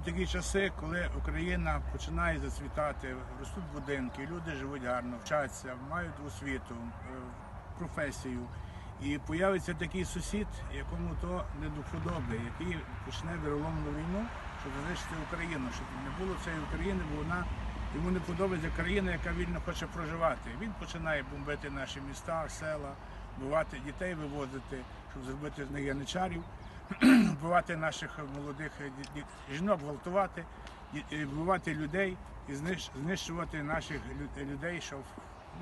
Такі часи, коли Україна починає зацвітати, ростуть будинки, люди живуть гарно, вчаться, мають освіту, е, професію. І появиться такий сусід, якому то не до вподоби, який почне віроломну війну, щоб знищити Україну, щоб не було цієї України, бо вона йому не подобається країна, яка вільно хоче проживати. Він починає бомбити наші міста, села, вбивати дітей, вивозити, щоб зробити з них яничарів, вбивати наших молодих е, жінок, гвалтувати, вбивати людей і знищувати наших людей, щоб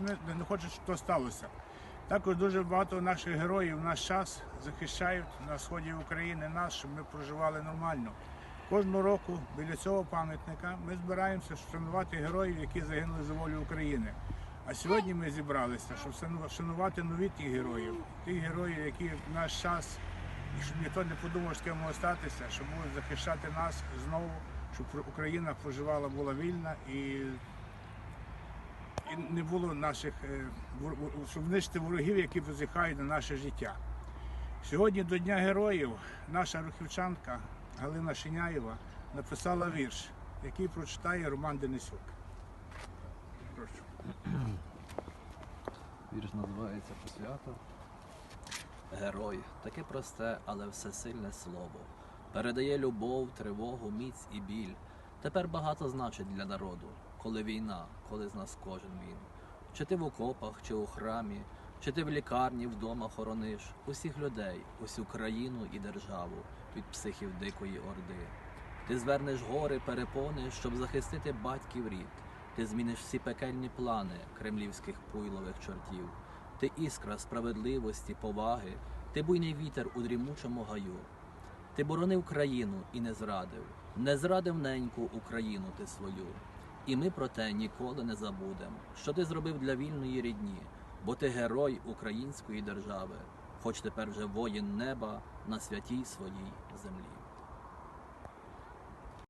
не, не хочуть, щоб то сталося. Також дуже багато наших героїв в наш час захищають на сході України нас, щоб ми проживали нормально. Кожного року біля цього пам'ятника ми збираємося вшанувати героїв, які загинули за волю України. А сьогодні ми зібралися, щоб вшану- вшанувати новітніх героїв, тих героїв, які в наш час, і щоб ніхто не подумав, з ким остатися, щоб будуть захищати нас знову, щоб Україна проживала, була вільна і і не було наших, е, щоб знищити ворогів, які позіхають на наше життя. Сьогодні до Дня Героїв наша рухівчанка Галина Шиняєва написала вірш, який прочитає Роман Денисюк. Прошу. Вірш називається Посвята. Герой таке просте, але всесильне слово. Передає любов, тривогу, міць і біль. Тепер багато значить для народу, коли війна, коли з нас кожен він. Чи ти в окопах, чи у храмі, чи ти в лікарні вдома хорониш усіх людей, усю країну і державу від психів дикої орди. Ти звернеш гори, перепони, щоб захистити батьків рід. Ти зміниш всі пекельні плани кремлівських пуйлових чортів. Ти іскра справедливості, поваги, ти буйний вітер у дрімучому гаю. Ти боронив країну і не зрадив, не зрадив неньку Україну ти свою. І ми про те ніколи не забудем, що ти зробив для вільної рідні, бо ти герой української держави, хоч тепер вже воїн неба на святій своїй землі.